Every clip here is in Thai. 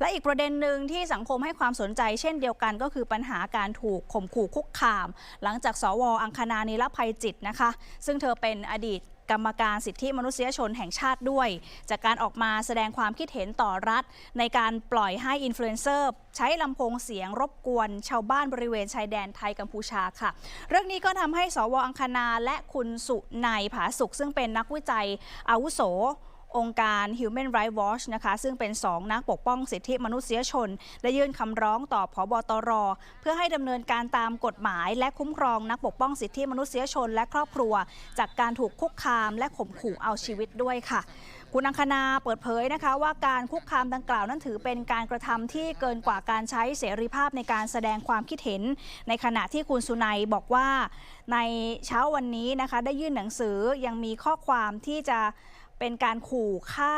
และอีกประเด็นหนึ่งที่สังคมให้ความสนใจเช่นเดียวกันก็คือปัญหาการถูกข่มขู่คุกคาม หลังจากสวอังคณานิรภัยจิตนะคะ ซึ่งเธอเป็นอดีตกรรมการสิทธิมนุษยชนแห่งชาติด้วย จากการออกมาแสดงความคิดเห็นต่อรัฐ ในการปล่อยให้อินฟลูเอนเซอร์ใช้ลำโพงเสียงรบกวน ชาวบ้านบริเวณชายแดนไทยกัมพูชาค่ะ เรื่องนี้ก็ทำให้สวอังคณาและคุณสุนัยผาสุข ซึ่งเป็นนักวิจัยอาวุโส องค์การ Human Rights Watch นะคะ ซึ่งเป็น 2 นักปกป้องสิทธิมนุษยชนได้ยื่นคำร้องต่อพบตร เพื่อให้ดำเนินการตามกฎหมาย และคุ้มครองนักปกป้องสิทธิมนุษยชน และครอบครัว จากการถูกคุกคาม และข่มขู่เอาชีวิตด้วยค่ะคุณอังคณาเปิดเผยนะคะว่าการคุกคามดังกล่าวนั้นถือเป็นการกระทำที่เกินกว่าการใช้เสรีภาพในการแสดงความคิดเห็น ในขณะที่คุณสุนัยบอกว่าในเช้าวันนี้นะคะได้ยื่นหนังสือยังมีข้อความที่จะ เป็นการขู่ฆ่า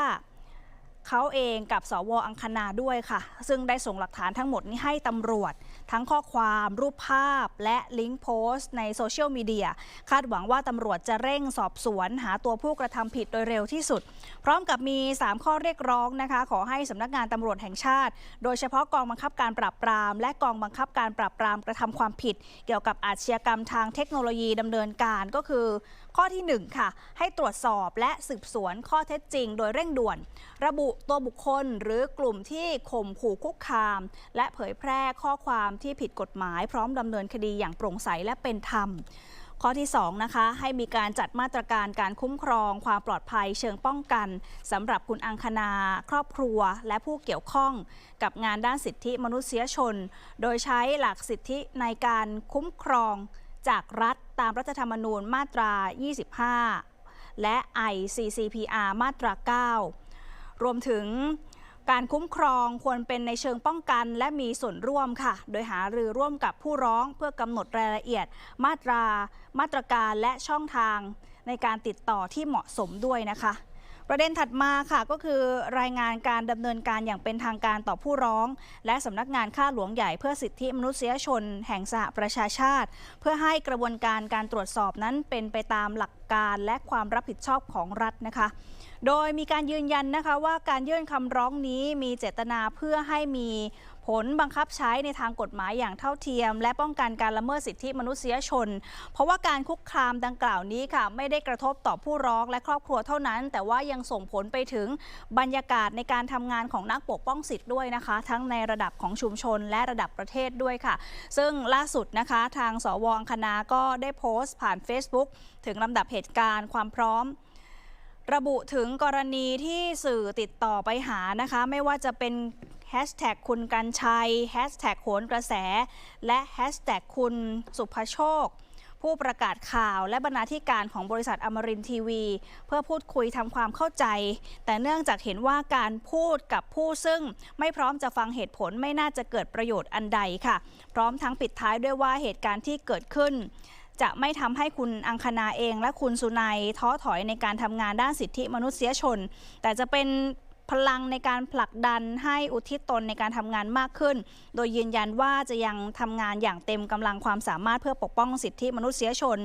เขาเองกับสวอังคณาด้วยค่ะ ซึ่งได้ส่งหลักฐานทั้งหมดนี้ให้ตำรวจ ทั้งข้อความรูปภาพและลิงก์โพสต์ในโซเชียลมีเดียคาดหวังว่าตำรวจจะเร่งสอบสวน หาตัวผู้กระทำผิดโดยเร็วที่สุด พร้อมกับมี 3 ข้อเรียกร้องนะคะ ขอให้สำนักงานตำรวจแห่งชาติ โดยเฉพาะกองบังคับการปราบปราม และกองบังคับการปราบปรามกระทำความผิด เกี่ยวกับอาชญากรรมทางเทคโนโลยีดำเนินการก็คือ ข้อที่ 1 ค่ะ ให้ตรวจสอบและสืบสวนข้อเท็จจริง โดยเร่งด่วน ระบุตัวบุคคลหรือกลุ่มที่ข่มขู่คุกคาม และเผยแพร่ข้อความที่ผิดกฎหมาย พร้อมดำเนินคดีอย่างโปร่งใสและเป็นธรรมข้อที่ 2 นะคะ ให้มีการจัดมาตรการการคุ้มครอง ความปลอดภัยเชิงป้องกันสำหรับคุณอังคณา ครอบครัว และผู้เกี่ยวข้อง กับงานด้านสิทธิมนุษยชน โดยใช้หลักสิทธิในการคุ้มครอง จากรัฐตามรัฐธรรมนูญมาตรา 25 และ ICCPR มาตรา 9 รวมถึงการคุ้มครองควรเป็นในเชิงป้องกันและมีส่วนร่วมค่ะ โดยหารือร่วมกับผู้ร้องเพื่อกำหนดรายละเอียด มาตรา มาตรการและช่องทางในการติดต่อที่เหมาะสมด้วยนะคะ ประเด็นถัดมาค่ะก็คือรายงานการดำเนินการอย่างเป็นทางการต่อผู้ร้อง และสำนักงานข้าหลวงใหญ่เพื่อสิทธิมนุษยชน แห่งสหประชาชาติ เพื่อให้กระบวนการการตรวจสอบนั้นเป็นไปตามหลักการและความรับผิดชอบของรัฐนะคะ โดยมีการยืนยันนะคะว่าการยื่นคำร้องนี้มีเจตนาเพื่อให้มี ผลบังคับใช้ในทางกฎหมายอย่างเท่าเทียม และป้องกันการละเมิดสิทธิมนุษยชน เพราะว่าการคุกคามดังกล่าวนี้ค่ะ ไม่ได้กระทบต่อผู้ร้องและครอบครัวเท่านั้น แต่ว่ายังส่งผลไปถึงบรรยากาศในการทำงานของนักปกป้องสิทธิ์ด้วยนะคะ ทั้งในระดับของชุมชนและระดับประเทศด้วยค่ะ ซึ่งล่าสุดนะคะทางสวอังคณาก็ได้โพสต์ผ่าน Facebook ถึงลำดับเหตุการณ์ความพร้อมระบุถึงกรณีที่สื่อติดต่อไปหานะคะ ไม่ว่าจะเป็น แฮชแท็กคุณกันชัยแฮชแท็กโหนกระแส และแฮชแท็กคุณสุภโชค ผู้ประกาศข่าวและบรรณาธิการของบริษัทอมรินทีวี เพื่อพูดคุยทำความเข้าใจ แต่เนื่องจากเห็นว่าการพูดกับผู้ซึ่งไม่พร้อมจะฟังเหตุผลไม่น่าจะเกิดประโยชน์อันใดค่ะ พร้อมทั้งปิดท้ายด้วยว่าเหตุการณ์ที่เกิดขึ้นจะไม่ทำให้คุณอังคณาเองและคุณสุนัยท้อถอยในการทำงานด้านสิทธิมนุษยชน แต่จะเป็น พลังในการผลักดันให้อุทิศตนในการทำงานมากขึ้น โดยยืนยันว่าจะยังทำงานอย่างเต็มกำลังความสามารถเพื่อปกป้องสิทธิมนุษยชน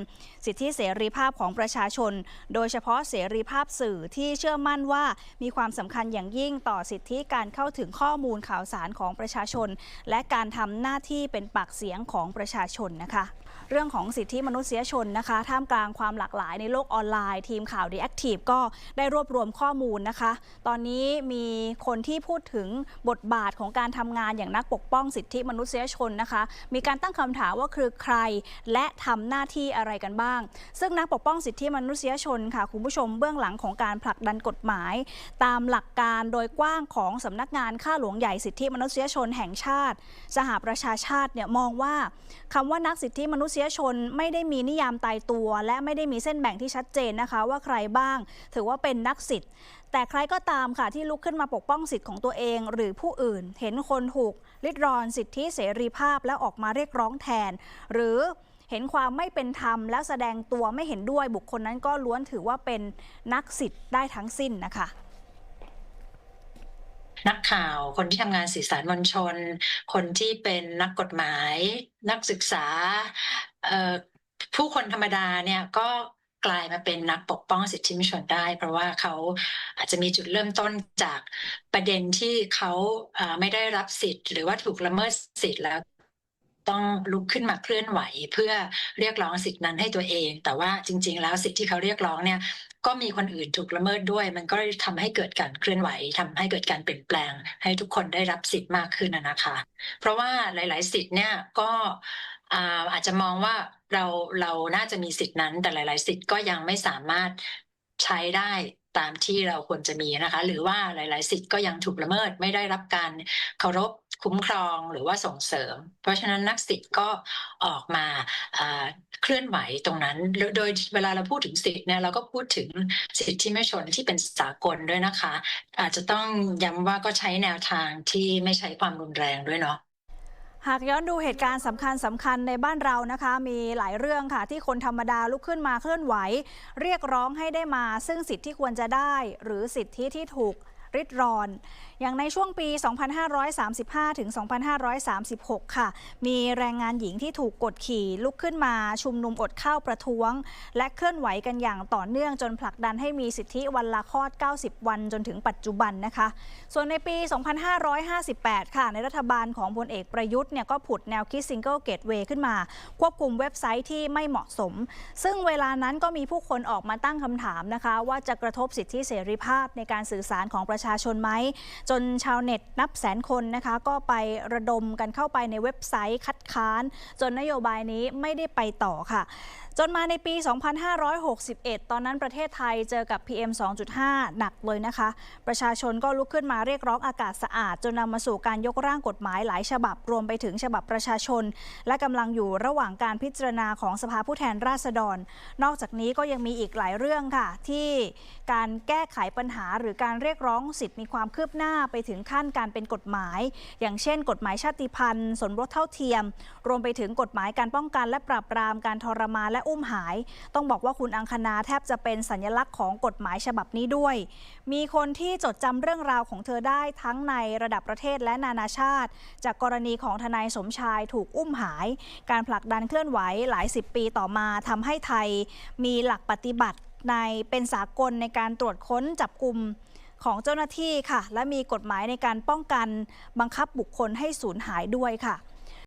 สิทธิเสรีภาพของประชาชน โดยเฉพาะเสรีภาพสื่อที่เชื่อมั่นว่ามีความสำคัญอย่างยิ่งต่อสิทธิการเข้าถึงข้อมูลข่าวสารของประชาชน และการทำหน้าที่เป็นปากเสียงของประชาชนนะคะเรื่องของสิทธิมนุษยชนนะคะ ท่ามกลางความหลากหลายในโลกออนไลน์ ทีมข่าว The Active ก็ได้รวบรวมข้อมูลนะคะ ตอนนี้มีคนที่พูดถึงบทบาทของการทำงานอย่างนักปกป้องสิทธิมนุษยชนนะคะ มีการตั้งคำถามว่าคือใคร และทำหน้าที่อะไรกันบ้าง ซึ่งนักปกป้องสิทธิมนุษยชนค่ะคุณผู้ชมเบื้องหลังของการผลักดันกฎหมาย ตามหลักการโดยกว้างของสำนักงานข้าหลวงใหญ่สิทธิมนุษยชนแห่งชาติ สหประชาชาติเนี่ยมองว่าคำว่านักสิทธิมนุษยชนไม่ได้มีนิยามตายตัว และไม่ได้มีเส้นแบ่งที่ชัดเจนนะคะ ว่าใครบ้าง ถือว่าเป็นนักสิทธิ แต่ใครก็ตามค่ะที่ลุกขึ้นมาปกป้องสิทธิ์ของตัวเอง หรือผู้อื่น เห็นคนถูกริดรอนสิทธิเสรีภาพแล้วออกมาเรียกร้องแทน หรือเห็นความไม่เป็นธรรมแล้วแสดงตัวไม่เห็นด้วยบุคคลนั้นก็ล้วนถือว่าเป็นนักสิทธิ์ได้ทั้งสิ้นนะคะนักข่าวคนที่ทำงานสื่อสารมวลชน คนที่เป็นนักกฎหมาย นักศึกษาผู้คนธรรมดาเนี่ยก็ กลายมาเป็นนักปกป้องสิทธิมนุษยชนได้ เพราะว่าเขาอาจจะมีจุดเริ่มต้นจากประเด็นที่เขาไม่ได้รับสิทธิ์ หรือว่าถูกละเมิดสิทธิ์แล้วต้องลุกขึ้นมาเคลื่อนไหวเพื่อเรียกร้องสิทธินั้นให้ตัวเอง แต่ว่าจริง ๆ แล้วสิทธิที่เขาเรียกร้องเนี่ยก็มีคนอื่นถูกละเมิดด้วย มันก็ทำให้เกิดการเคลื่อนไหวทำให้เกิดการเปลี่ยนแปลง ให้ทุกคนได้รับสิทธิ์มากขึ้นนะคะ เพราะว่าหลาย ๆ สิทธิ์เนี่ยก็ อาจจะมองว่าเราเราน่าจะมีสิทธินั้น แต่หลาย ๆ สิทธิ์ก็ยังไม่สามารถใช้ได้ตามที่เราควรจะมีนะคะ หรือว่าหลาย ๆ สิทธิ์ก็ยังถูกละเมิดไม่ได้รับการเคารพคุ้มครองหรือว่าส่งเสริม เพราะฉะนั้นนักสิทธิ์ก็ออกมาเคลื่อนไหวตรงนั้น โดยเวลาเราพูดถึงสิทธิ์เนี่ยเราก็พูดถึงสิทธิมนุษยชนที่เป็นสากลด้วยนะคะ อาจจะต้องย้ำว่าก็ใช้แนวทางที่ไม่ใช้ความรุนแรงด้วยเนาะ หากย้อนดูเหตุการณ์สำคัญสำคัญในบ้านเรานะคะ มีหลายเรื่องค่ะ ที่คนธรรมดาลุกขึ้นมาเคลื่อนไหว เรียกร้องให้ได้มา ซึ่งสิทธิที่ควรจะได้ หรือสิทธิที่ถูก ริดรอน อย่างในช่วงปี 2535 ถึง 2536 ค่ะ มีแรงงานหญิงที่ถูกกดขี่ลุกขึ้นมาชุมนุมอดข้าวประท้วง และเคลื่อนไหวกันอย่างต่อเนื่องจนผลักดันให้มีสิทธิวันละคลอด 90 วันจนถึงปัจจุบันนะคะ ส่วนในปี 2558 ค่ะ ในรัฐบาลของพลเอกประยุทธ์เนี่ยก็ผุดแนวคิด Single Gateway ขึ้นมา ควบคุมเว็บไซต์ที่ไม่เหมาะสม ซึ่งเวลานั้นก็มีผู้คนออกมาตั้งคำถามนะคะ ว่าจะกระทบสิทธิเสรีภาพในการสื่อสารของประชาชาชนไหม จนชาวเน็ตนับแสนคนนะคะก็ไประดมกันเข้าไปในเว็บไซต์คัดค้าน จนนโยบายนี้ไม่ได้ไปต่อค่ะ จนมาในปี 2561 ตอนนั้นประเทศไทยเจอกับ PM 2.5 หนักเลยนะคะ ประชาชนก็ลุกขึ้นมาเรียกร้องอากาศสะอาด จนนำมาสู่การยกร่างกฎหมายหลายฉบับรวมไปถึงฉบับประชาชน และกำลังอยู่ระหว่างการพิจารณาของสภาผู้แทนราษฎร นอกจากนี้ก็ยังมีอีกหลายเรื่องค่ะ ที่การแก้ไขปัญหาหรือการเรียกร้องสิทธิ์มีความคืบหน้าไปถึงขั้นการเป็นกฎหมาย อย่างเช่น กฎหมายชาติพันธุ์สมรสเท่าเทียม รวมไปถึงกฎหมายการป้องกันและปราบปรามการทรมานและอุ้มหาย ต้องบอกว่าคุณอังคณาแทบจะเป็นสัญลักษณ์ของกฎหมายฉบับนี้ด้วย มีคนที่จดจำเรื่องราวของเธอได้ทั้งในระดับประเทศและนานาชาติ จากกรณีของทนายสมชายถูกอุ้มหาย การผลักดันเคลื่อนไหวหลายสิบปีต่อมาทำให้ไทยมีหลักปฏิบัติในเป็นสากลในการตรวจค้นจับกลุ่ม ของเจ้าหน้าที่ค่ะ และมีกฎหมายในการป้องกันบังคับบุคคลให้สูญหายด้วยค่ะ